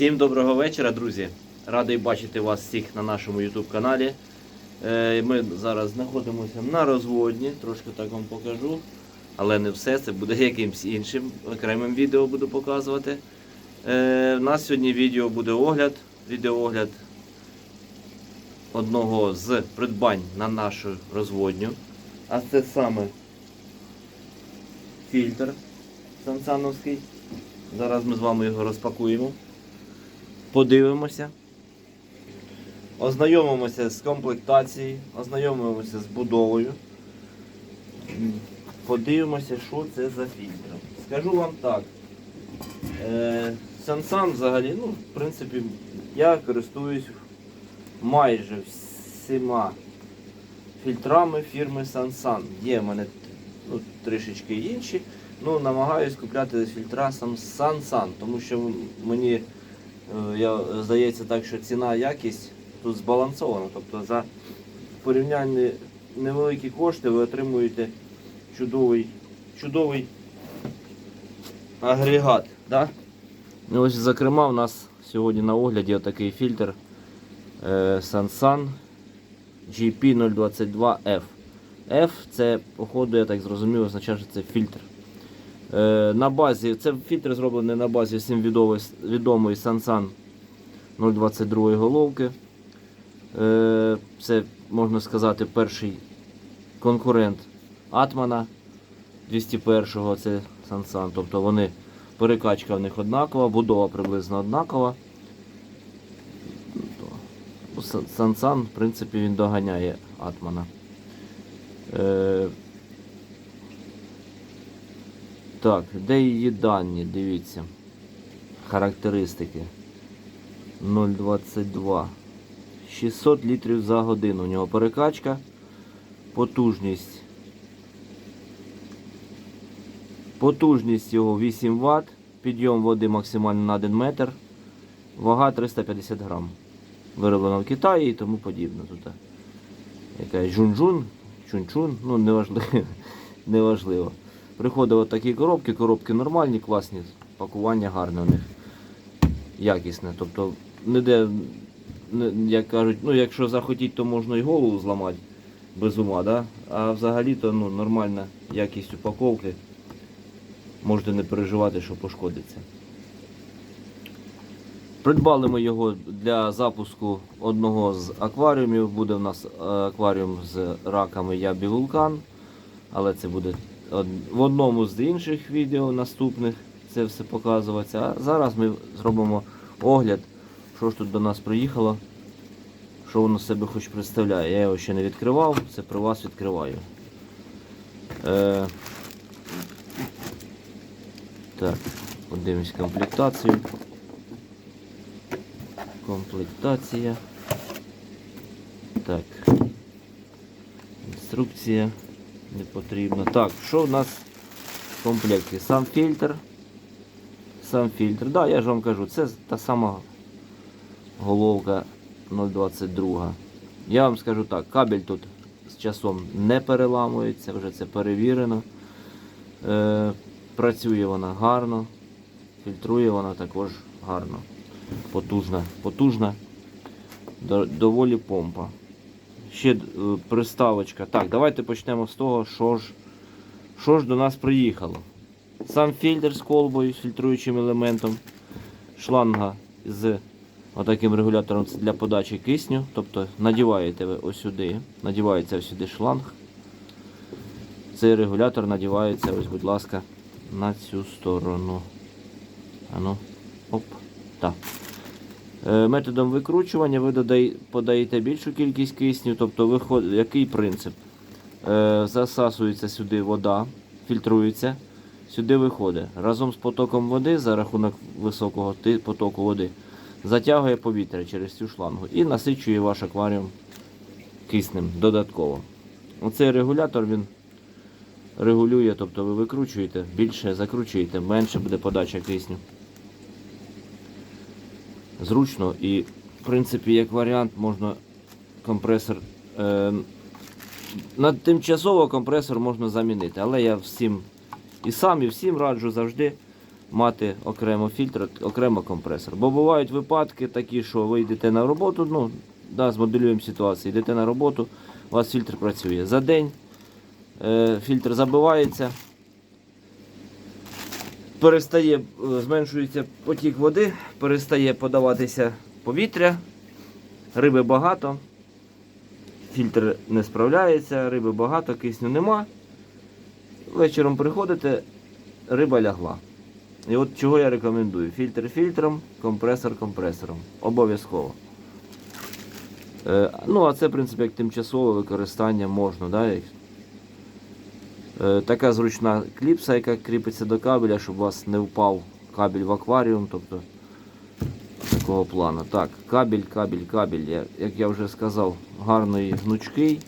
Всім доброго вечора, друзі. Радий бачити вас всіх на нашому YouTube каналі. Е, Ми зараз знаходимося на розводні, трошки так вам покажу. Але не все, це буде якимсь іншим окремим відео буду показувати. Е, У нас сьогодні відео буде огляд. Відеоогляд одного з придбань на нашу розводню. А це саме фільтр Сансановський. Зараз ми з вами його розпакуємо. Подивимося. Ознайомимося з комплектацією, ознайомимося з будовою. Подивимося, що це за фільтр. Скажу вам так. Е, Сансан взагалі, ну, в принципі, я користуюсь майже всіма фільтрами фірми Sansan. Є в мене ну, трішечки інші. Ну, намагаюсь купляти фільтра сам Sansan, тому що мені е, я, здається так, що ціна якість тут збалансована. Тобто за порівнянні невеликі кошти ви отримуєте чудовий, чудовий агрегат. Да? І ось, зокрема, у нас сьогодні на огляді отакий фільтр е, Sansan GP022F. F це, походу, я так зрозумів, означає, що це фільтр. Е, на базі, це фільтр зроблений на базі всім відомої, відомої Sansan 022 головки. Е, це, можна сказати, перший конкурент Атмана 201-го, це Sansan. Тобто вони, перекачка в них однакова, будова приблизно однакова. Сансан, в принципі, він доганяє Атмана. Так, де її дані? Дивіться. Характеристики. 0,22. 600 літрів за годину. У нього перекачка. Потужність. Потужність його 8 Вт. Підйом води максимально на 1 метр. Вага 350 грам. Вироблено в Китаї і тому подібне. Тут якась жун-жун, чун-чун, ну неважливо. неважливо. Приходили такі коробки, коробки нормальні, класні, пакування гарне у них. Якісне. Тобто, ніде, як кажуть, ну якщо захотіть, то можна і голову зламати без ума, да? а взагалі-то ну, нормальна якість упаковки. Можете не переживати, що пошкодиться. Придбали ми його для запуску одного з акваріумів. Буде в нас е, акваріум з раками Ябі Вулкан. Але це буде в одному з інших відео наступних це все показуватися. А зараз ми зробимо огляд, що ж тут до нас приїхало, що воно себе хоч представляє. Я його ще не відкривав, це при вас відкриваю. Е, так, подивимось комплектацію. Комплектація. Так. Інструкція не потрібна. Так, що в нас в комплекті? Сам фільтр. Сам фільтр. Да, я ж вам кажу, це та сама головка 022. Я вам скажу так, кабель тут з часом не переламується, вже це перевірено. Е, працює вона гарно, фільтрує вона також гарно. Потужна, потужна, доволі помпа. Ще е, приставочка. Так, давайте почнемо з того, що ж, що ж до нас приїхало. Сам фільтр з колбою, з фільтруючим елементом, шланга з отаким регулятором це для подачі кисню. Тобто надіваєте ви ось надівається сюди шланг. Цей регулятор надівається, ось, будь ласка, на цю сторону. Ану, оп, так. Е, Методом викручування ви додай- подаєте більшу кількість кисню, тобто виход... який принцип? Е, Засасується сюди вода, фільтрується, сюди виходить. Разом з потоком води за рахунок високого потоку води затягує повітря через цю шлангу і насичує ваш акваріум киснем додатково. Оцей регулятор він регулює, тобто ви викручуєте, більше закручуєте, менше буде подача кисню зручно і, в принципі, як варіант, можна компресор. Е, на тимчасово компресор можна замінити, але я всім і сам, і всім раджу завжди мати окремо фільтр, окремо компресор. Бо бувають випадки такі, що ви йдете на роботу, ну, да, змоделюємо ситуацію, йдете на роботу, у вас фільтр працює. За день е, фільтр забивається, перестає, е, зменшується потік води, перестає подаватися повітря, риби багато, фільтр не справляється, риби багато, кисню нема. Вечором приходите, риба лягла. І от чого я рекомендую? Фільтр фільтром, компресор компресором. Обов'язково. Е, ну, а це, в принципі, як тимчасове використання можна. Да? Е, така зручна кліпса, яка кріпиться до кабеля, щоб у вас не впав кабель в акваріум. Тобто такого плану. Так, кабель, кабель, кабель. Як я вже сказав, гарний гнучкий.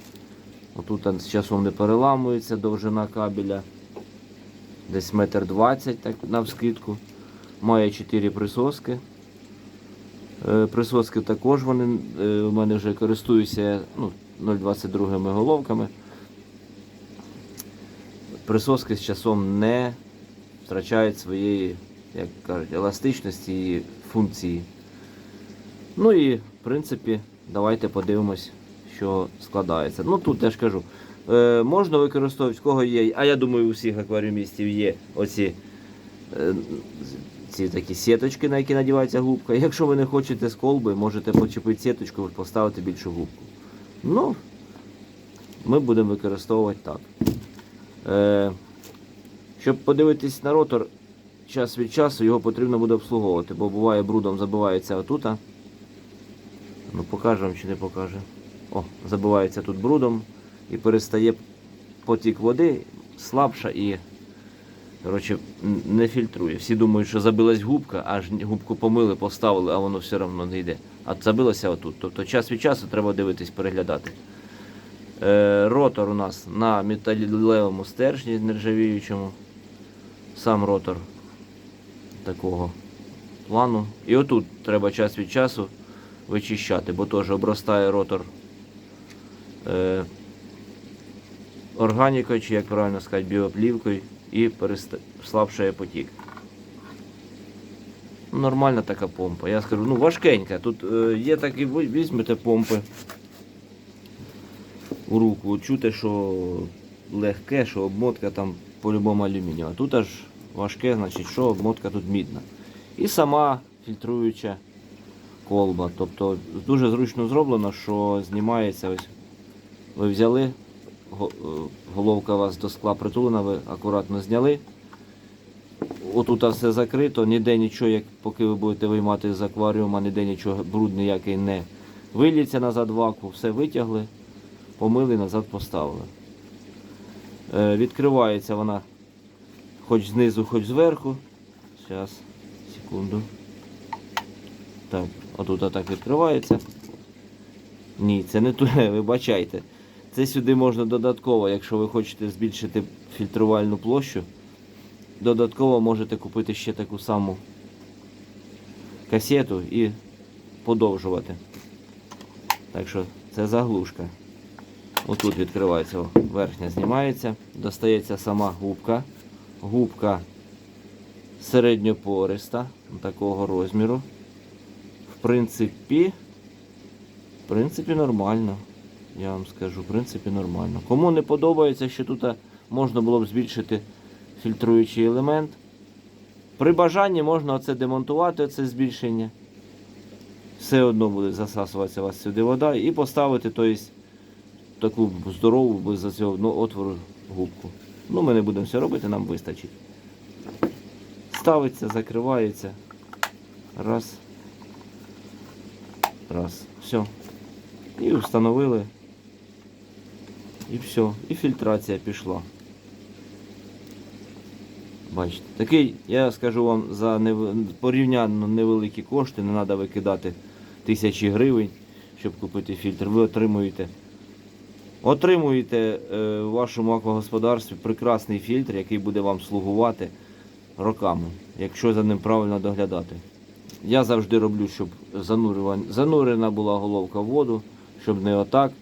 Отут з часом не переламується довжина кабеля. Десь метр двадцять, навскидку. Має 4 присоски. Е, Присоски також вони е, у мене вже користуюся ну, 0,22 головками. Присоски з часом не втрачають своєї, як кажуть, еластичності і функції. Ну і, в принципі, давайте подивимось, що складається. Ну тут я ж кажу, е, можна використовувати, в кого є, а я думаю, у всіх акваріумістів є оці е, ці такі сіточки, на які надівається губка. Якщо ви не хочете з колби, можете почепити сіточку і поставити більшу губку. Ну, ми будемо використовувати так. Е, щоб подивитись на ротор, час від часу його потрібно буде обслуговувати, бо буває брудом забивається отута. Ну, покаже вам чи не покаже. О, забивається тут брудом і перестає потік води слабша і коротше, не фільтрує. Всі думають, що забилась губка, аж губку помили, поставили, а воно все одно не йде. А забилося отут. Тобто час від часу треба дивитись, переглядати. Е, ротор у нас на металевому стержні нержавіючому. Сам ротор такого плану. І отут треба час від часу вичищати, бо теж обростає ротор е, органікою, чи як правильно сказати, біоплівкою і переста... слабшає потік. Нормальна така помпа. Я скажу, ну важкенька. Тут е, є такі, візьмете помпи у руку, чути, що легке, що обмотка там по-любому алюмінієва. Тут аж важке, значить, що обмотка тут мідна. І сама фільтруюча колба. Тобто дуже зручно зроблено, що знімається ось. Ви взяли, е, головка у вас до скла притулена, ви акуратно зняли. Отут все закрито, ніде нічого, як поки ви будете виймати з акваріума, ніде нічого бруд ніякий не виліться назад в ваку, все витягли, помили, назад поставили. Е, відкривається вона хоч знизу, хоч зверху. Зараз, секунду. Так, отут отак відкривається. Ні, це не туге, вибачайте. Це сюди можна додатково, якщо ви хочете збільшити фільтрувальну площу. Додатково можете купити ще таку саму касету і подовжувати. Так що це заглушка. Отут відкривається, верхня знімається, достається сама губка. Губка середньопориста, такого розміру. В принципі, в принципі, нормально. Я вам скажу, в принципі, нормально. Кому не подобається, що тут можна було б збільшити фільтруючий елемент. При бажанні можна оце демонтувати, оце збільшення. Все одно буде засасуватися у вас сюди вода і поставити тобто, таку здорову без цього ну, отвору губку. Ну, ми не будемо все робити, нам вистачить. Ставиться, закривається. Раз. Раз. Все. І встановили. І все. І фільтрація пішла. Бачите, такий, я скажу вам, за нев... порівняно невеликі кошти, не треба викидати тисячі гривень, щоб купити фільтр. Ви отримуєте, отримуєте е, в вашому аквагосподарстві прекрасний фільтр, який буде вам слугувати роками, якщо за ним правильно доглядати. Я завжди роблю, щоб занурена була головка в воду, щоб не отак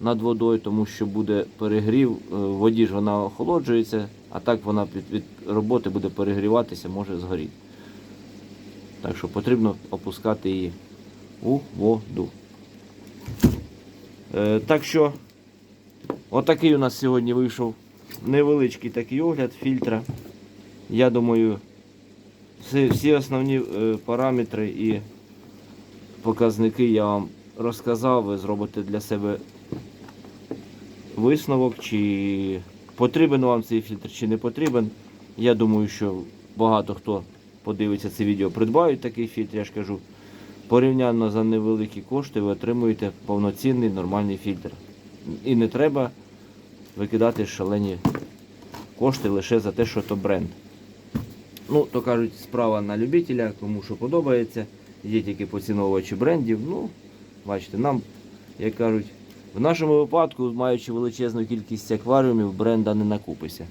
над водою, тому що буде перегрів. Е, В воді ж вона охолоджується, а так вона від, від роботи буде перегріватися, може згоріти. Так що потрібно опускати її у воду. Е, так що, отакий у нас сьогодні вийшов невеличкий такий огляд фільтра. Я думаю, всі, всі основні е, параметри і показники я вам розказав. Ви зробите для себе висновок, чи потрібен вам цей фільтр, чи не потрібен. Я думаю, що багато хто подивиться це відео, придбають такий фільтр, я ж кажу. Порівняно за невеликі кошти ви отримуєте повноцінний нормальний фільтр. І не треба викидати шалені кошти лише за те, що то бренд. Ну, то кажуть, справа на любителя, кому що подобається. Є тільки поціновувачі брендів. Ну, бачите, нам, як кажуть, в нашому випадку, маючи величезну кількість акваріумів, бренда не накупися.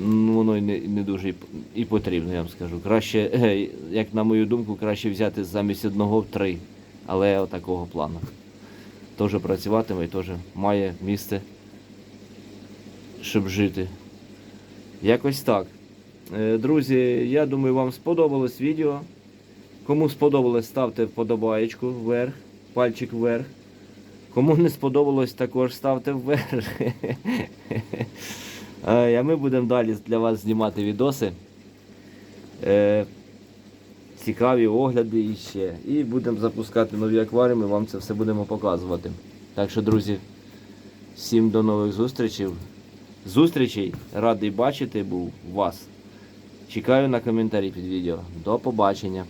Ну, воно і не, не дуже і, потрібно, я вам скажу. Краще, е, як на мою думку, краще взяти замість одного в три, але отакого плану. Теж працюватиме і теж має місце, щоб жити. Якось так. Е, Друзі, я думаю, вам сподобалось відео. Кому сподобалось, ставте вподобаєчку вверх, пальчик вверх. Кому не сподобалось, також ставте вверх. Е, А ми будемо далі для вас знімати відоси. Е, Цікаві огляди і ще. І будемо запускати нові акваріуми, вам це все будемо показувати. Так що, друзі, всім до нових зустрічей. Зустрічей. Радий бачити був вас. Чекаю на коментарі під відео. До побачення.